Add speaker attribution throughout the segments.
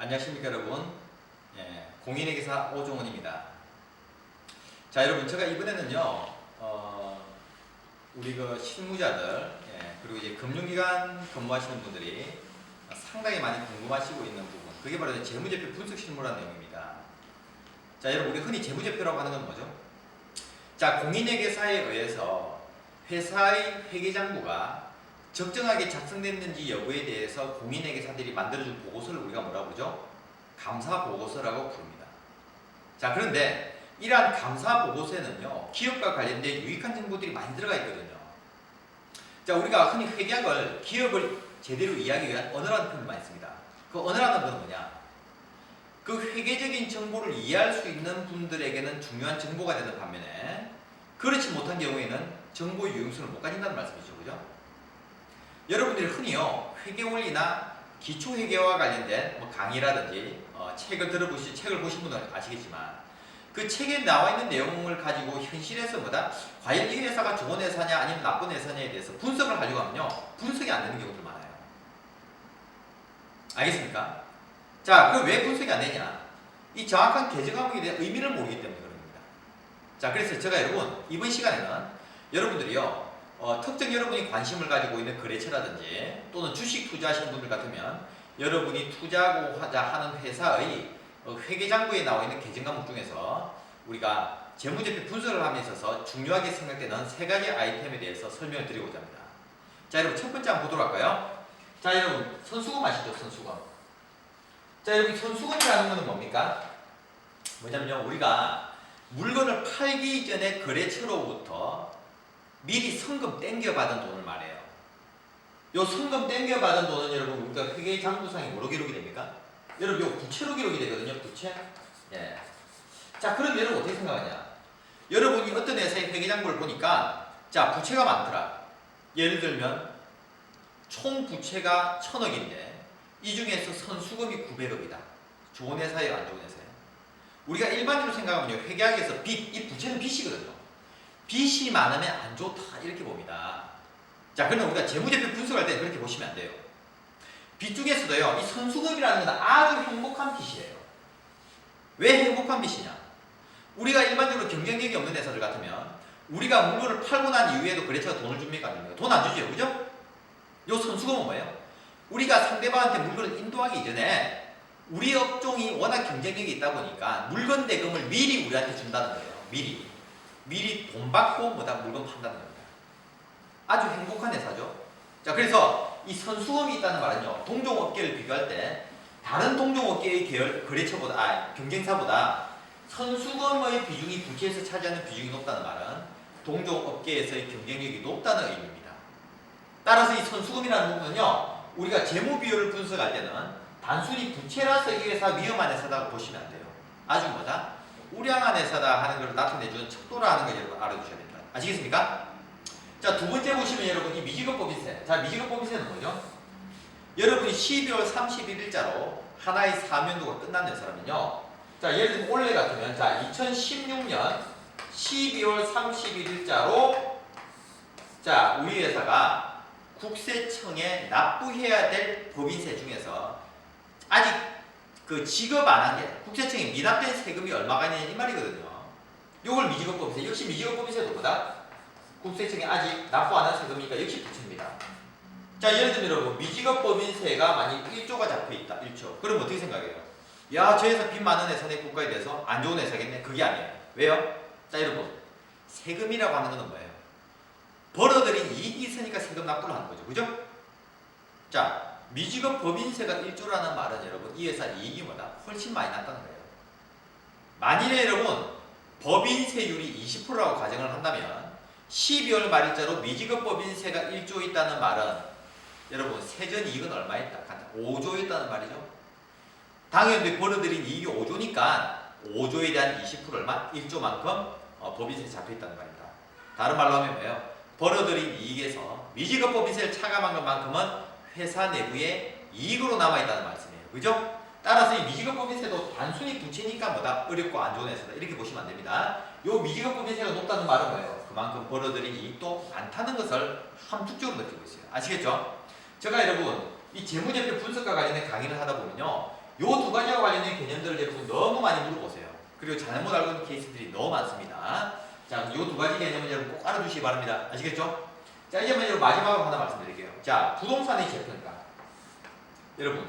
Speaker 1: 안녕하십니까 여러분. 예, 공인회계사 오종원입니다. 자 여러분 제가 이번에는요 어, 우리 그 실무자들 예, 그리고 이제 금융기관 근무하시는 분들이 상당히 많이 궁금하시고 있는 부분 그게 바로 재무제표 분석 실무라는 내용입니다. 자 여러분 우리 흔히 재무제표라고 하는 건 뭐죠? 자 공인회계사에 의해서 회사의 회계장부가 적정하게 작성됐는지 여부에 대해서 공인회계 사들이 만들어준 보고서를 우리가 뭐라고 그러죠? 감사 보고서라고 부릅니다. 자 그런데 이러한 감사 보고서에는요 기업과 관련된 유익한 정보들이 많이 들어가 있거든요. 자 우리가 흔히 회계학을 기업을 제대로 이해하기 위한 언어라는 표현을 많이 씁니다. 그 언어라는 건 뭐냐? 그 회계적인 정보를 이해할 수 있는 분들에게는 중요한 정보가 되는 반면에 그렇지 못한 경우에는 정보 유용성을 못 가진다는 말씀이죠, 그죠? 여러분들이 흔히요 회계 원리나 기초 회계와 관련된 뭐 강의라든지 어, 책을 들어보시 책을 보신 분은 아시겠지만 그 책에 나와 있는 내용을 가지고 현실에서 뭐다 과연 이 회사가 좋은 회사냐 아니면 나쁜 회사냐에 대해서 분석을 하려고 하면요 분석이 안 되는 경우들 많아요. 알겠습니까? 자, 그왜 분석이 안 되냐? 이 정확한 계정 과목에 대한 의미를 모르기 때문에 그럽니다. 자, 그래서 제가 여러분 이번 시간에는 여러분들이요 어, 특정 여러분이 관심을 가지고 있는 거래처라든지 또는 주식 투자하시는 분들 같으면 여러분이 투자하고자 하는 회사의 어, 회계장부에 나와 있는 계정 과목 중에서 우리가 재무제표 분석을 함에 있어서 중요하게 생각되는 세 가지 아이템에 대해서 설명을 드리고자 합니다. 자, 여러분 첫 번째 한번 보도록 할까요? 자, 여러분 선수금 아시죠? 선수금. 자, 여러분 선수금이라는 것은 뭡니까? 뭐냐면요, 우리가 물건을 팔기 전에 거래처로부터 미리 성금 땡겨받은 돈을 말해요. 요 성금 땡겨받은 돈은 여러분 우리가 회계 장부상에 뭐로 기록이 됩니까? 여러분 요 부채로 기록이 되거든요. 부채. 예. 자 그럼 여러분 어떻게 생각하냐? 여러분이 어떤 회사의 회계 장부를 보니까 자 부채가 많더라. 예를 들면 총 부채가 천억인데 이 중에서 선수금이 900억이다. 좋은 회사예요, 안 좋은 회사예요? 우리가 일반적으로 생각하면요, 회계학에서 빚, 이 부채는 빚이거든요. 빚이 많으면 안 좋다 이렇게 봅니다. 자, 그러면 우리가 재무제표 분석할 때 그렇게 보시면 안 돼요. 빚 중에서도요, 이 선수금이라는 건 아주 행복한 빚이에요. 왜 행복한 빚이냐? 우리가 일반적으로 경쟁력이 없는 회사들 같으면 우리가 물건을 팔고 난 이후에도 거래처가 돈을 줍니까 안 줍니까? 돈 안 주죠, 그죠? 요 선수금은 뭐예요? 우리가 상대방한테 물건을 인도하기 전에 우리 업종이 워낙 경쟁력이 있다 보니까 물건 대금을 미리 우리한테 준다는 거예요. 미리. 미리 돈 받고 뭐다 물건 판다는 겁니다. 아주 행복한 회사죠. 자, 그래서 이 선수금이 있다는 말은요. 동종 업계를 비교할 때 다른 동종 업계의 계열 거래처보다 아, 경쟁사보다 선수금의 비중이 부채에서 차지하는 비중이 높다는 말은 동종 업계에서의 경쟁력이 높다는 의미입니다. 따라서 이 선수금이라는 부분은요. 우리가 재무 비율을 분석할 때는 단순히 부채라서 이 회사 위험한 회사라고 보시면 안 돼요. 아주 뭐다? 우량한 회사다 하는 걸 나타내주는 척도라는 걸 여러분 알아두셔야 됩니다. 아시겠습니까? 자, 두 번째 보시면 여러분 이 미지급 법인세. 자, 미지급 법인세는 뭐죠? 여러분이 12월 31일자로 하나의 사면도가 끝난 회사라면요. 자, 예를 들면 올해 같으면 자, 2016년 12월 31일자로 자, 우리 회사가 국세청에 납부해야 될 법인세 중에서 아직 그 지급 안한게 국세청에 미납된 세금이 얼마가 있느냐 이 말이거든요. 요걸 미지급법인세. 역시 미지급법인세도 보다 국세청에 아직 납부 안 한 세금이니까 역시 부채입니다. 자 예를 들면 여러분 미지급법인세가 만약 1조가 잡혀 있다. 1조. 그럼 어떻게 생각해요? 야, 저 회사 빚 많은 회사 내 국가에 대해서 안 좋은 회사겠네. 그게 아니에요. 왜요? 자 여러분 세금이라고 하는 것은 뭐예요? 벌어들인 이익이 있으니까 세금 납부를 하는 거죠. 그죠? 자, 미지급 법인세가 1조라는 말은 여러분 이 회사 이익이 뭐다? 훨씬 많이 났다는 거예요. 만일에 여러분 법인세율이 20%라고 가정을 한다면 12월 말일자로 미지급 법인세가 1조 있다는 말은 여러분 세전 이익은 얼마 있다? 5조 있다는 말이죠. 당연히 벌어들인 이익이 5조니까 5조에 대한 20% 얼마? 1조만큼 어, 법인세 잡혀 있다는 말입니다. 다른 말로 하면 뭐예요? 벌어들인 이익에서 미지급 법인세를 차감한 것만큼은 회사 내부에 이익으로 남아있다는 말씀이에요. 그죠? 따라서 이 미지급 법인세도 단순히 부채니까 뭐다 어렵고 안 좋은 회사다 이렇게 보시면 안 됩니다. 요 미지급 법인세가 높다는 말은 뭐예요? 그만큼 벌어들인 이익도 많다는 것을 함축적으로 느끼고 있어요. 아시겠죠? 제가 여러분 이 재무제표 분석과 관련된 강의를 하다 보면요 두 가지와 관련된 개념들을 여러분 너무 많이 물어보세요. 그리고 잘못 알고 있는 케이스들이 너무 많습니다. 자, 요 두 가지 개념은 여러분 꼭 알아두시기 바랍니다. 아시겠죠? 자, 이제 마지막으로 하나 말씀드릴게요. 자, 부동산의 재평가. 여러분,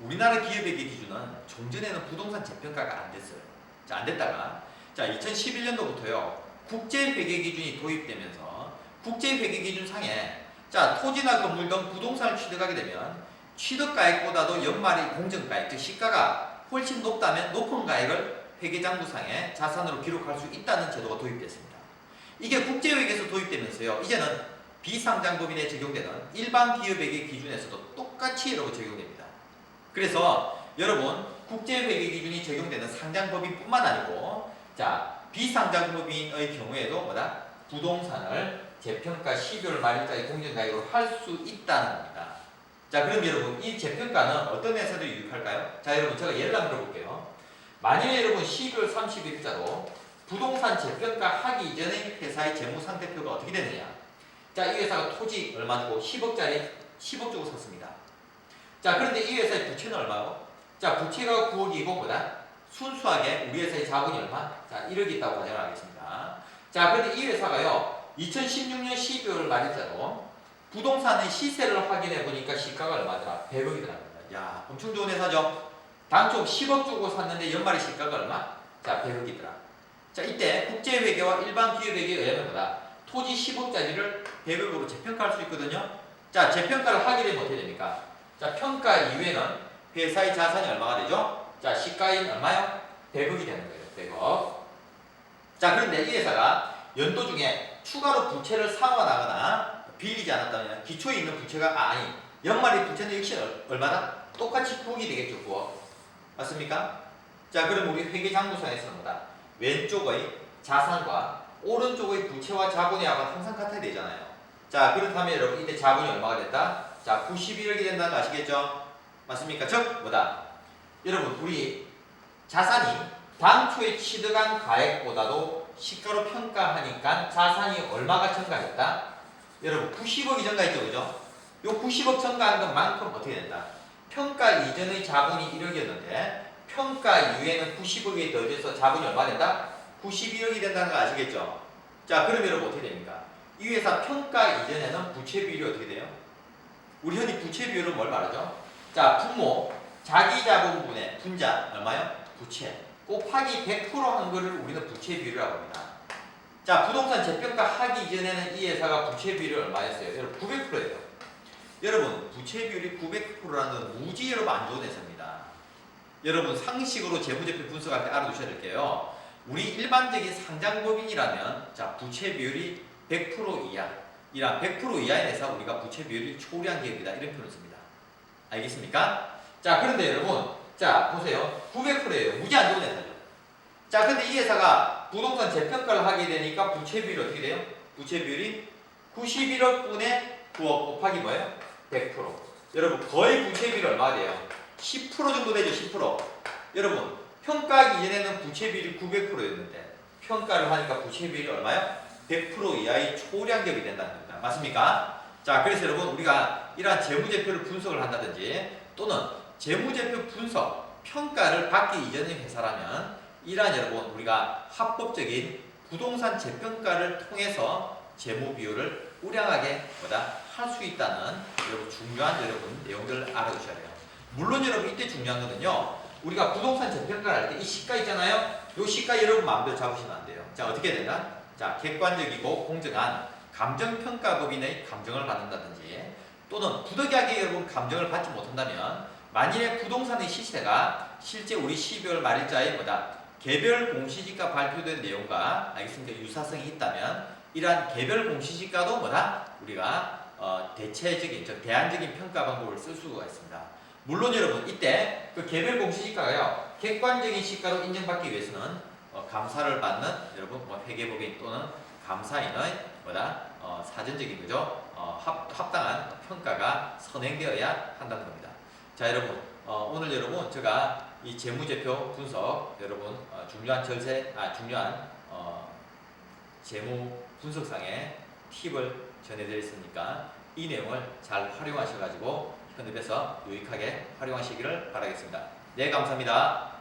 Speaker 1: 우리나라 기업에게 기준은 종전에는 부동산 재평가가 안 됐어요. 자, 안 됐다가 자, 2011년도부터요. 국제 회계 기준이 도입되면서 국제 회계 기준 상에 자, 토지나 건물 등 부동산을 취득하게 되면 취득가액보다도 연말의 공정가액, 즉 시가가 훨씬 높다면 높은 가액을 회계장부상에 자산으로 기록할 수 있다는 제도가 도입됐습니다. 이게 국제회계에서 도입되면서요. 이제는 비상장법인에 적용되는 일반 기업회계 기준에서도 똑같이 여러분 적용됩니다. 그래서 여러분 국제회계 기준이 적용되는 상장법인뿐만 아니고 자 비상장법인의 경우에도 뭐다 부동산을 재평가 12월 말일자의 공정가액으로 할 수 있다는 겁니다. 자 그럼 여러분 이 재평가는 어떤 회사들이 유익할까요? 자 여러분 제가 예를 한번 들어볼게요. 만약에 여러분 12월 30일자로 부동산 재평가 하기 이전의 회사의 재무 상태표가 어떻게 되느냐? 자, 이 회사가 토지 얼마 주고 10억짜리 10억 주고 샀습니다. 자, 그런데 이 회사의 부채는 얼마고? 자, 부채가 9억이고 보다 순수하게 우리 회사의 자본이 얼마? 자, 1억이 있다고 가정을 하겠습니다. 자, 그런데 이 회사가요. 2016년 12월 말일자로 부동산의 시세를 확인해 보니까 시가가 얼마더라? 100억이더랍니다. 야, 엄청 좋은 회사죠. 당초 10억 주고 샀는데 연말의 시가가 얼마? 자, 100억이더라. 자, 이때 국제회계와 일반 기업회계에 의하면 뭐다? 토지 10억짜리를 100억으로 재평가할 수 있거든요. 자, 재평가를 하게 되면 어떻게 됩니까? 자, 평가 이후에는 회사의 자산이 얼마가 되죠? 자, 시가인 얼마요? 100억이 되는 거예요. 100억. 자, 그런데 이 회사가 연도 중에 추가로 부채를 상환하거나 빌리지 않았다면 기초에 있는 부채가 아, 아니 연말의 부채는 역시 얼- 얼마다? 똑같이 9억이 되겠죠. 9억. 맞습니까? 자, 그럼 우리 회계장부상에서는 뭐다? 왼쪽의 자산과 오른쪽의 부채와 자본의 합은 항상 같아야 되잖아요. 자, 그렇다면 여러분 이때 자본이 얼마가 됐다? 자, 91억이 된다는 거 아시겠죠? 맞습니까? 즉 뭐다? 여러분 우리 자산이 당초에 취득한 가액보다도 시가로 평가하니까 자산이 얼마가 증가했다? 여러분 90억이 증가했죠, 그죠? 요 90억 증가한 것만큼 어떻게 된다? 평가 이전의 자본이 1억이었는데 평가 이후에는 90억이 더해져서 자본이 얼마 된다? 91억이 된다는 거 아시겠죠? 자, 그럼 여러분 어떻게 됩니까? 이 회사 평가 이전에는 부채 비율이 어떻게 돼요? 우리 흔히 부채 비율은 뭘 말하죠? 자, 분모, 자기 자본분의 분자 얼마요? 부채. 곱하기 100%한 거를 우리는 부채 비율이라고 합니다. 자, 부동산 재평가 하기 이전에는 이 회사가 부채 비율이 얼마였어요? 여러분 900%예요. 여러분 부채 비율이 900%라는 건 무지 여러분 안 좋은 회사입니다. 여러분 상식으로 재무제표 분석할 때 알아두셔야 될게요. 우리 일반적인 상장법인이라면 자 부채 비율이 100% 이하 이란 100% 이하의 회사 우리가 부채 비율이 초래한 기업이다 이런 표현을 씁니다. 알겠습니까? 자 그런데 여러분 자 보세요 900%예요 무지 안 좋은 회사죠. 자 근데 이 회사가 부동산 재평가를 하게 되니까 부채 비율이 어떻게 돼요? 부채 비율이 91억 분의 9억 곱하기 뭐예요? 100% 여러분 거의 부채 비율이 얼마 돼요? 10% 정도 되죠 10% 여러분 평가하기 이전에는 부채 비율이 900%였는데 평가를 하니까 부채 비율이 얼마요? 100% 이하의 초량ገብ이 된다는 겁니다. 맞습니까? 자, 그래서 여러분 우리가 이러한 재무제표를 분석을 한다든지 또는 재무제표 분석 평가를 받기 이전의 회사라면 이러한 여러분 우리가 합법적인 부동산 재평가를 통해서 재무 비율을 우량하게 뭐다 할 수 있다는 여러분 중요한 여러분 내용들을 알아두셔야 돼요. 물론 여러분 이때 중요한 거는요. 우리가 부동산 재평가를 할 때 이 시가 있잖아요. 이 시가 여러분 마음대로 잡으시면 안 돼요. 자 어떻게 된다? 자 객관적이고 공정한 감정평가법인의 감정을 받는다든지 또는 부득이하게 여러분 감정을 받지 못한다면 만일에 부동산의 시세가 실제 우리 12월 말일자에 뭐다 개별 공시지가 발표된 내용과 알겠습니까 유사성이 있다면 이러한 개별 공시지가도 뭐다 우리가 어, 대체적인 즉 대안적인 평가 방법을 쓸 수가 있습니다. 물론 여러분 이때 그 개별 공시지가가요 객관적인 시가로 인정받기 위해서는 어, 감사를 받는 여러분 뭐 회계법인 또는 감사인의 뭐다 어, 사전적인 거죠 어, 합, 합당한 평가가 선행되어야 한다는 겁니다. 자 여러분 어, 오늘 여러분 제가 이 재무제표 분석 여러분 어, 중요한 절세 아 중요한 어, 재무 분석상의 팁을 전해드렸으니까 이 내용을 잘 활용하셔가지고 편집해서 유익하게 활용하시기를 바라겠습니다. 네, 감사합니다.